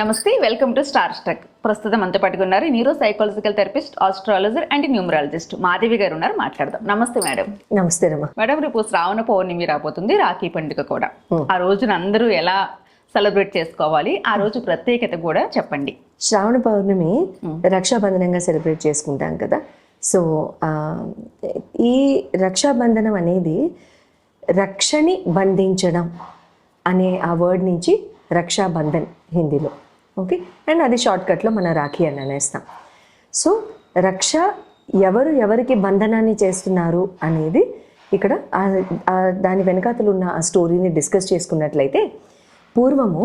నమస్తే welcome to star stuck ప్రస్తుతం అంతా పట్టుకున్నారు neuro psychological therapist astrologer and numerologist Madhavi garu ఉన్నారు మాట్లాడదాం. నమస్తే మేడం. నమస్తే మేడం రేపు శ్రావణ పౌర్ణమి రాబోతుంది రాఖీ పండుగ కూడా. ఆ రోజున అందరూ ఎలా సెలబ్రేట్ చేసుకోవాలి ఆ రోజు ప్రత్యేకత కూడా చెప్పండి. శ్రావణ పౌర్ణమి రక్షాబంధనంగా సెలబ్రేట్ చేసుకుంటాం కదా. సో ఈ రక్షాబంధనం అనేది రక్షని బంధించడం అనే ఆ వర్డ్ నుంచి రక్షాబంధన్ హిందీలో. ఓకే అండ్ అది షార్ట్కట్లో మన రాఖీ అని అనేస్తాం. సో రక్ష ఎవరు ఎవరికి బంధనాన్ని చేస్తున్నారు అనేది ఇక్కడ దాని వెనకాతలు ఉన్న ఆ స్టోరీని డిస్కస్ చేసుకున్నట్లయితే పూర్వము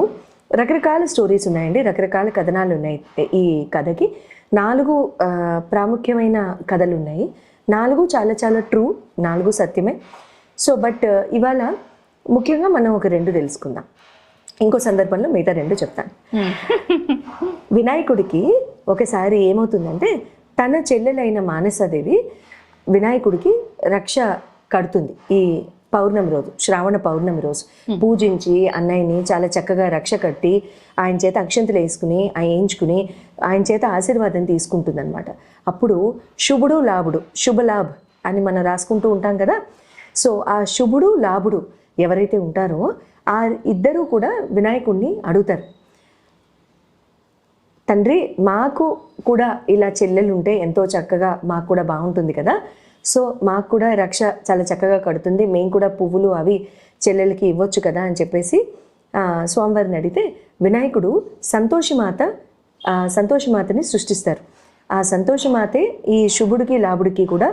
రకరకాల స్టోరీస్ ఉన్నాయండి. రకరకాల కథనాలు ఉన్నాయి. ఈ కథకి నాలుగు ప్రాముఖ్యమైన కథలు ఉన్నాయి. నాలుగు చాలా చాలా ట్రూ నాలుగు సత్యమే. సో బట్ ఇవాళ ముఖ్యంగా మనం ఒక రెండు తెలుసుకుందాం. ఇంకో సందర్భంలో మిగతా రెండు చెప్తాను. వినాయకుడికి ఒకసారి ఏమవుతుందంటే తన చెల్లెలైన మానసాదేవి వినాయకుడికి రక్ష కడుతుంది ఈ పౌర్ణమి రోజు శ్రావణ పౌర్ణమి రోజు. పూజించి అన్నయ్యని చాలా చక్కగా రక్ష కట్టి ఆయన చేత అక్షంతలు వేసుకుని ఆయన వేయించుకుని ఆయన చేత ఆశీర్వాదం తీసుకుంటుంది అనమాట అప్పుడు శుభుడు లాభుడు శుభలాభ్ అని మనం రాసుకుంటూ ఉంటాం కదా. సో ఆ శుభుడు లాభుడు ఎవరైతే ఉంటారో ఆ ఇద్దరూ కూడా వినాయకుడిని అడుగుతారు. తండ్రి మాకు కూడా ఇలా చెల్లెలు ఉంటే ఎంతో చక్కగా మాకు కూడా బాగుంటుంది కదా. సో మాకు కూడా రక్ష చాలా చక్కగా కడుతుంది. మేము కూడా పువ్వులు అవి చెల్లెలకి ఇవ్వచ్చు కదా అని చెప్పేసి స్వామివారిని అడిగితే వినాయకుడు సంతోషమాత సంతోషమాతని సృష్టిస్తారు. ఆ సంతోషమాతే ఈ శుభుడికి లాభుడికి కూడా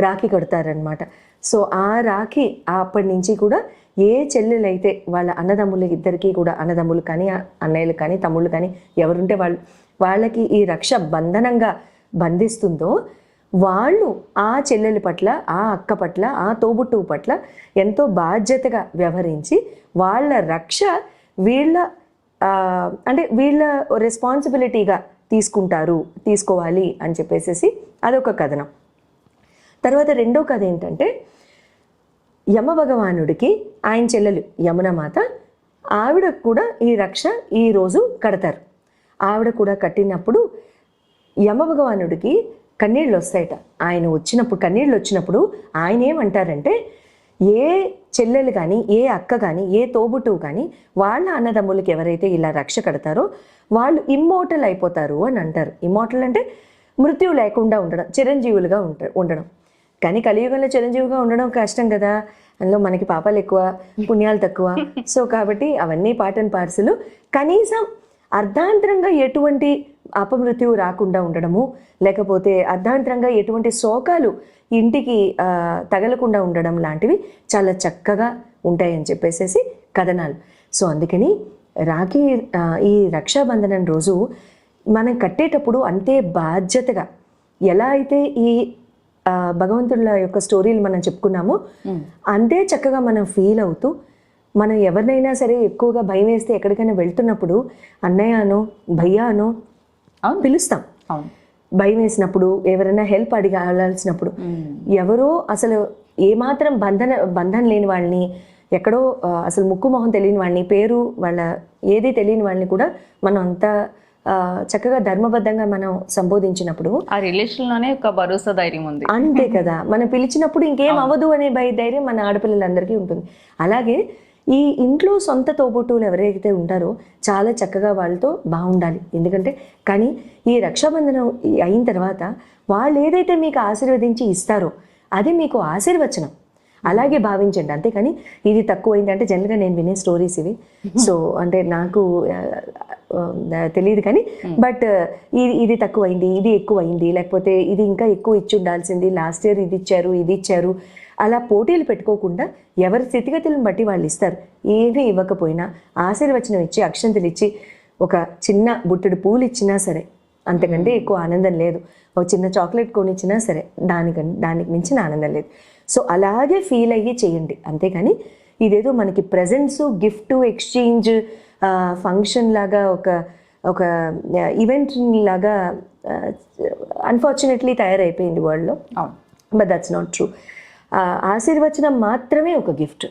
రాఖీ కడతారనమాట సో ఆ రాఖీ అప్పటి నుంచి కూడా ఏ చెల్లెలైతే వాళ్ళ అన్నదమ్ములు ఇద్దరికీ కూడా అన్నదమ్ములు కానీ అన్నయ్యలు కానీ తమ్ముళ్ళు కానీ ఎవరుంటే వాళ్ళు వాళ్ళకి ఈ రక్ష బంధనంగా బంధిస్తుందో వాళ్ళు ఆ చెల్లెల పట్ల ఆ అక్క పట్ల ఆ తోబుట్టువు పట్ల ఎంతో బాధ్యతగా వ్యవహరించి వాళ్ళ రక్ష వీళ్ళ అంటే వీళ్ళ రెస్పాన్సిబిలిటీగా తీసుకుంటారు తీసుకోవాలి అని చెప్పేసేసి అదొక కథనం. తర్వాత రెండో కథ ఏంటంటే యమ భగవానుడికి ఆయన చెల్లెలు యమునమాత ఆవిడ కూడా ఈ రక్ష ఈ రోజు కడతారు. ఆవిడ కూడా కట్టినప్పుడు యమ భగవానుడికి కన్నీళ్ళు వస్తాయట. ఆయన వచ్చినప్పుడు కన్నీళ్ళు వచ్చినప్పుడు ఆయన ఏమంటారంటే ఏ చెల్లెలు కానీ ఏ అక్క కానీ ఏ తోబుట్టువు కానీ వాళ్ళ అన్నదమ్ములకి ఎవరైతే ఇలా రక్ష కడతారో వాళ్ళు ఇమ్మోటల్ అయిపోతారు అని అంటారు. ఇమ్మోటల్ అంటే మృత్యువు లేకుండా ఉండడం చిరంజీవులుగా ఉంట ఉండడం. కానీ కలియుగంలో చిరంజీవిగా ఉండడం కష్టం కదా. అందులో మనకి పాపాలు ఎక్కువ పుణ్యాలు తక్కువ. సో కాబట్టి అవన్నీ పాటన్ పార్సులు కనీసం అర్ధాంతరంగా ఎటువంటి అపమృత్యువు రాకుండా ఉండడము లేకపోతే అర్ధాంతరంగా ఎటువంటి శోకాలు ఇంటికి తగలకుండా ఉండడం లాంటివి చాలా చక్కగా ఉంటాయని చెప్పేసేసి కథనాలు. సో అందుకని రాఖీ ఈ రక్షాబంధనం రోజు మనం కట్టేటప్పుడు అంతే బాధ్యతగా ఎలా అయితే ఈ భగవంతుల యొక్క స్టోరీలు మనం చెప్పుకున్నామో. అంతే చక్కగా మనం ఫీల్ అవుతూ మనం ఎవరినైనా సరే ఎక్కువగా భయం వేస్తే ఎక్కడికైనా వెళ్తున్నప్పుడు అన్నయ్యనో భయ్యానో. పిలుస్తాం. భయం వేసినప్పుడు ఎవరైనా హెల్ప్ అడిగాల్సినప్పుడు ఎవరో అసలు ఏమాత్రం బంధన బంధం లేని వాళ్ళని ఎక్కడో అసలు ముక్కు మొహం తెలియని వాళ్ళని పేరు వాళ్ళ ఏది తెలియని వాళ్ళని కూడా మనం అంతా చక్కగా ధర్మబద్ధంగా మనం సంబోధించినప్పుడు ఆ రిలేషన్లోనే ఒక భరోసా ధైర్యం ఉంది. అంతే కదా. మనం పిలిచినప్పుడు ఇంకేం అవ్వదు అనే భయ ధైర్యం మన ఆడపిల్లలందరికీ ఉంటుంది. అలాగే ఈ ఇంట్లో సొంత తోబుట్టువులు ఎవరైతే ఉంటారో చాలా చక్కగా వాళ్ళతో బాగుండాలి. ఎందుకంటే కానీ ఈ రక్షాబంధనం అయిన తర్వాత వాళ్ళు ఏదైతే మీకు ఆశీర్వదించి ఇస్తారో అది మీకు ఆశీర్వచనం. అలాగే భావించండి. అంతేకాని ఇది తక్కువైంది అంటే జనరల్గా నేను వినే స్టోరీస్ ఇవి. సో అంటే నాకు తెలియదు కానీ బట్ ఇది ఇది తక్కువైంది ఇది ఎక్కువైంది లేకపోతే ఇది ఇంకా ఎక్కువ ఇచ్చి ఉండాల్సింది లాస్ట్ ఇయర్ ఇది ఇచ్చారు ఇది ఇచ్చారు. అలా పోటీలు పెట్టుకోకుండా ఎవరి స్థితిగతులను బట్టి వాళ్ళు ఇస్తారు. ఏమీ ఇవ్వకపోయినా ఆశీర్వచనం ఇచ్చి అక్షంతలు ఇచ్చి ఒక చిన్న బుట్టెడు పూలు ఇచ్చినా సరే అంతకంటే ఎక్కువ ఆనందం లేదు. ఒక చిన్న చాక్లెట్ కొనిచ్చినా సరే దానికం దానికి మించిన ఆనందం లేదు. సో అలాగే ఫీల్ అయ్యి చేయండి. అంతేగాని ఇదేదో మనకి ప్రజెంట్స్ గిఫ్ట్ ఎక్స్చేంజ్ ఫంక్షన్ లాగా ఒక ఒక ఈవెంట్ లాగా అన్ఫార్చునేట్లీ తయారైపోయింది వరల్డ్లో. బట్ దట్స్ నాట్ ట్రూ ఆశీర్వచనం మాత్రమే ఒక గిఫ్ట్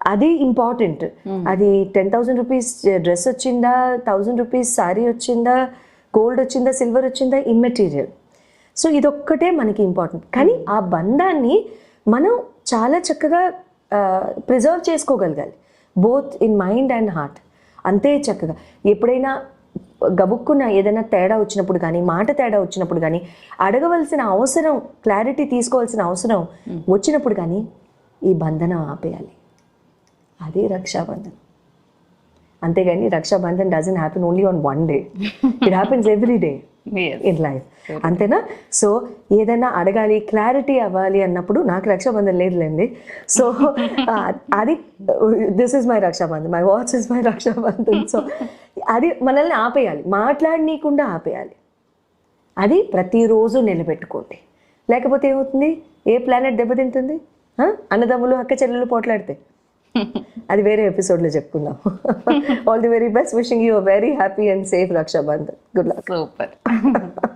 అది ఇంపార్టెంట్ అది టెన్ థౌసండ్ రూపీస్ డ్రెస్ వచ్చిందా థౌజండ్ రూపీస్ సారీ వచ్చిందా గోల్డ్ వచ్చిందా సిల్వర్ వచ్చిందా ఇమ్మెటీరియల్ సో ఇదొక్కటే మనకి ఇంపార్టెంట్ కానీ ఆ బంధాన్ని మనం చాలా చక్కగా preserve చేసుకోగలగాలి. Both in mind and heart అంతే చక్కగా. ఎప్పుడైనా గబుక్కున్న ఏదైనా తేడా వచ్చినప్పుడు కానీ మాట తేడా వచ్చినప్పుడు కానీ అడగవలసిన అవసరం క్లారిటీ తీసుకోవాల్సిన అవసరం వచ్చినప్పుడు కానీ ఈ బంధనం ఆపేయాలి. అదే రక్షాబంధన్. అంతేగాని Rakshabandhan doesn't happen only on one day it happens every day. In life అంతేనా? సో ఏదైనా అడగాలి క్లారిటీ అవ్వాలి అన్నప్పుడు నాకు రక్షాబంధన్ లేదులేండి. సో అది this is my Rakshabandhan my watch is my Rakshabandhan. So అది మనల్ని ఆపేయాలి మాట్లాడనీయకుండా ఆపేయాలి. అది ప్రతిరోజు నిలబెట్టుకోండి. లేకపోతే ఏమవుతుంది? ఏ ప్లానెట్ దెబ్బతింటుంది? అన్నదమ్ములు అక్క చెల్లెలు పోట్లాడితే. అది వేరే ఎపిసోడ్లో చెప్పుకుందాం. All the very best wishing you very happy and safe Rakshabandhan good luck super